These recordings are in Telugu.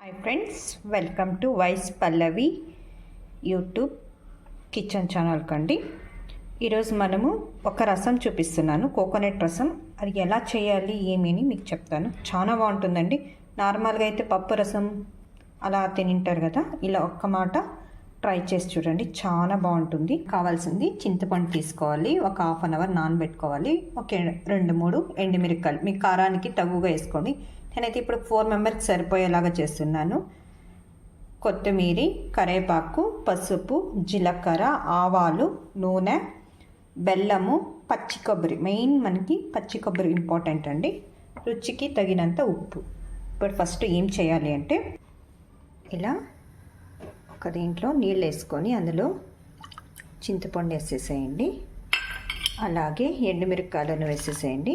హాయ్ ఫ్రెండ్స్ వెల్కమ్ టు వైస్ పల్లవి యూట్యూబ్ కిచెన్ ఛానల్కి అండి ఈరోజు మనము ఒక రసం చూపిస్తున్నాను కోకోనట్ రసం. అది ఎలా చేయాలి ఏమి అని మీకు చెప్తాను. చాలా బాగుంటుందండి. నార్మల్గా అయితే పప్పు రసం అలా తినింటారు కదా ఇలా ఒక్క మాట ట్రై చేసి చూడండి చాలా బాగుంటుంది. కావాల్సింది చింతపండు తీసుకోవాలి ఒక హాఫ్ అన్ అవర్ నానబెట్టుకోవాలి. ఒక రెండు మూడు ఎండుమిరకాయలు మీ కారానికి తగుగా వేసుకోండి. నేనైతే ఇప్పుడు ఫోర్ మెంబర్కి సరిపోయేలాగా చేస్తున్నాను. కొత్తిమీర కరేపాకు పసుపు జీలకర్ర ఆవాలు నూనె బెల్లము పచ్చి కొబ్బరి. మెయిన్ మనకి పచ్చి కొబ్బరి ఇంపార్టెంట్ అండి. రుచికి తగినంత ఉప్పు. ఇప్పుడు ఫస్ట్ ఏం చేయాలి అంటే ఇలా ఒక దీంట్లో నీళ్ళు వేసుకొని అందులో చింతపండు వేసేసేయండి. అలాగే ఎండుమిరపకాయలను వేసేసేయండి.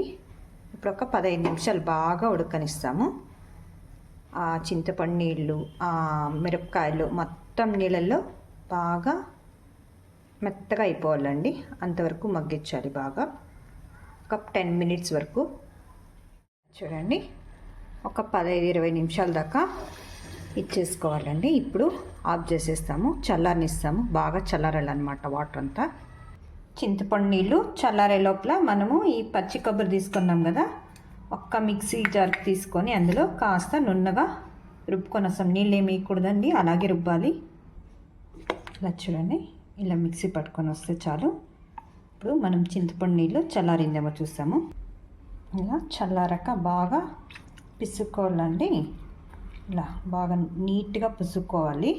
ఇప్పుడు ఒక పదహైదు నిమిషాలు బాగా ఉడకనిస్తాము. ఆ చింతపండు నీళ్ళు ఆ మిరపకాయలు మొత్తం నీళ్ళల్లో బాగా మెత్తగా అయిపోవాలండి. అంతవరకు మగ్గించాలి బాగా. ఒక టెన్ మినిట్స్ వరకు చూడండి. ఒక పదహైదు ఇరవై నిమిషాల దాకా ఇచ్చేసుకోవాలండి. ఇప్పుడు ఆఫ్ చేసేస్తాము. చల్లారనిస్తాము. బాగా చల్లారాలన్నమాట వాటర్ అంతా. చింతపండు నీళ్ళు చల్లారే లోపల మనము ఈ పచ్చి కొబ్బరి తీసుకున్నాం కదా ఒక్క మిక్సీ జార్ తీసుకొని అందులో కాస్త నున్నగా రుబ్బుకొని వస్తాం. నీళ్ళు ఏమి వేయకూడదండి అలాగే రుబ్బాలి. ఇలా చూడండి. ఇలా మిక్సీ పట్టుకొని వస్తే చాలు. ఇప్పుడు మనం చింతపండు నీళ్ళు చల్లారిందేమో చూస్తాము. ఇలా చల్లారాక బాగా పిసుకోవాలండి ఇలా బాగా నీట్గా పిసుక్కోవాలి.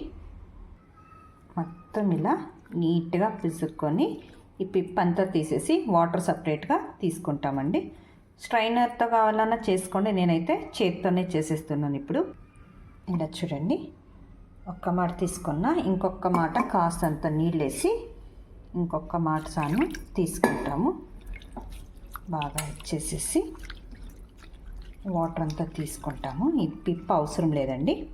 మొత్తం ఇలా నీట్గా పిసుక్కొని ఈ పిప్ అంతా తీసేసి వాటర్ సపరేట్గా తీసుకుంటామండి. స్ట్రైనర్తో కావాలన్నా చేసుకోండి. నేనైతే చేతితోనే చేసేస్తున్నాను ఇప్పుడు. ఇలా చూడండి. ఒక్క మాట తీసుకున్న ఇంకొక మాట కాస్తంత నీళ్ళు వేసి ఇంకొక మాట సాను తీసుకుంటాము. బాగా ఇచ్చేసేసి వాటర్ అంతా తీసుకుంటాము. ఈ పిప్ప అవసరం లేదండి.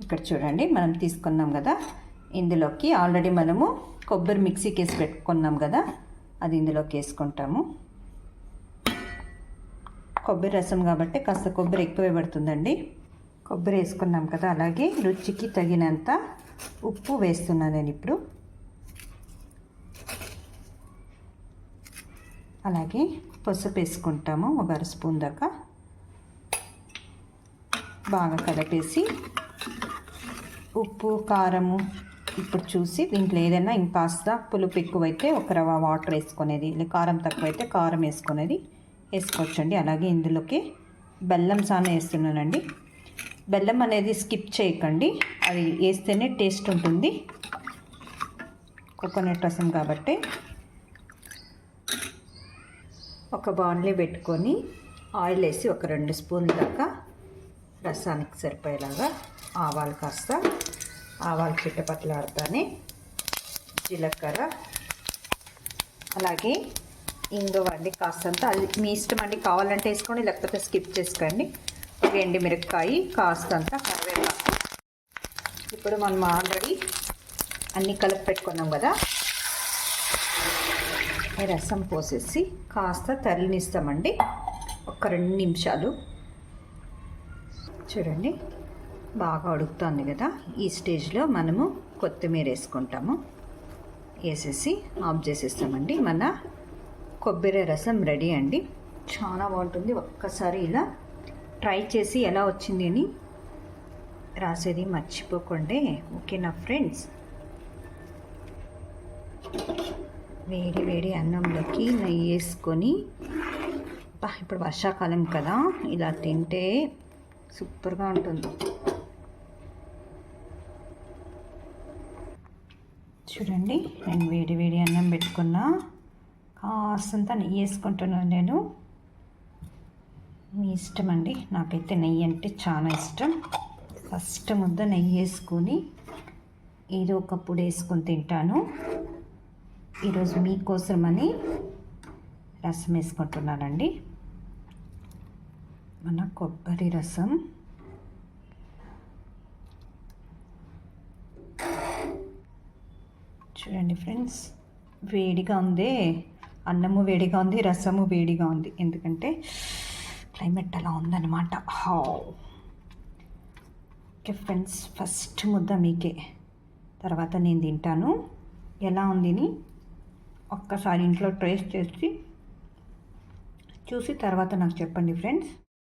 ఇక్కడ చూడండి మనం తీసుకున్నాం కదా. ఇందులోకి ఆల్రెడీ మనము కొబ్బరి మిక్సీకి వేసి పెట్టుకున్నాం కదా. అది ఇందులోకి వేసుకుంటాము. కొబ్బరి రసం కాబట్టి కాస్త కొబ్బరి ఎక్కువే పడుతుందండి. కొబ్బరి వేసుకున్నాం కదా. అలాగే రుచికి తగినంత ఉప్పు వేస్తున్నాను నేను ఇప్పుడు. అలాగే పసుపు వేసుకుంటాము ఒక అర స్పూన్ దాకా. బాగా కలిపేసి ఉప్పు కారము ఇప్పుడు చూసి దీంట్లో ఏదైనా ఇంకాస్త పులుపు ఎక్కువైతే ఒక రవ్వ వాటర్ వేసుకునేది లేదా కారం తక్కువైతే కారం వేసుకునేది వేసుకోవచ్చండి. అలాగే ఇందులోకి బెల్లం సాన వేస్తున్నానండి. బెల్లం అనేది స్కిప్ చేయకండి. అది వేస్తేనే టేస్ట్ ఉంటుంది. కోకోనట్ రసం కాబట్టి ఒక బాండ్లీ పెట్టుకొని ఆయిల్ వేసి ఒక రెండు స్పూన్ దాకా రసానికి సరిపోయేలాగా ఆవాలు కాస్త ఆవాలు చిట్టపట్లాడుతానే జీలకర్ర అలాగే ఇంగువ అండి కాస్తంత అది మీ ఇష్టం అండి కావాలంటే వేసుకోండి లేకపోతే స్కిప్ చేసుకోండి. ఒక ఎండి మిరపకాయ కాస్తంత కరివేపాకు. ఇప్పుడు మనం ఆల్రెడీ అన్నీ కలిపి పెట్టుకున్నాం కదా రసం పోసేసి కాస్త తరినిస్తామండి ఒక రెండు నిమిషాలు. చూడండి బాగా ఉడుకుతుంది కదా. ఈ స్టేజ్లో మనము కొత్తిమీర వేసుకుంటాము. వేసేసి ఆఫ్ చేసేస్తామండి. మన కొబ్బరి రసం రెడీ అండి. చాలా బాగుంటుంది. ఒక్కసారి ఇలా ట్రై చేసి ఎలా వచ్చింది అని రాసేది మర్చిపోకండి. ఓకేనా ఫ్రెండ్స్? వేడి వేడి అన్నంలోకి నెయ్యి వేసుకొని ఇప్పుడు వర్షాకాలం కదా ఇలా తింటే సూపర్గా ఉంటుంది. చూడండి నేను వేడి వేడి అన్నం పెట్టుకున్నా కాస్తంత నెయ్యి వేసుకుంటున్నాను నేను. మీ ఇష్టం అండి. నాకైతే నెయ్యి అంటే చాలా ఇష్టం. ఫస్ట్ ముద్ద నెయ్యి వేసుకొని ఏదో ఒకప్పుడు వేసుకొని తింటాను. ఈరోజు మీకోసమని రసం వేసుకుంటున్నానండి. మన కొబ్బరి రసం. చూడండి ఫ్రెండ్స్ వేడిగా ఉంది. అన్నము వేడిగా ఉంది రసము వేడిగా ఉంది. ఎందుకంటే క్లైమేట్ అలా ఉందన్నమాట. హౌ. ఓకే ఫ్రెండ్స్ ఫస్ట్ ముద్ద మీకే. తర్వాత నేను తింటాను. ఎలా ఉందిని ఒక్కసారి ఇంట్లో ట్రేస్ చేసి చూసి తర్వాత నాకు చెప్పండి ఫ్రెండ్స్.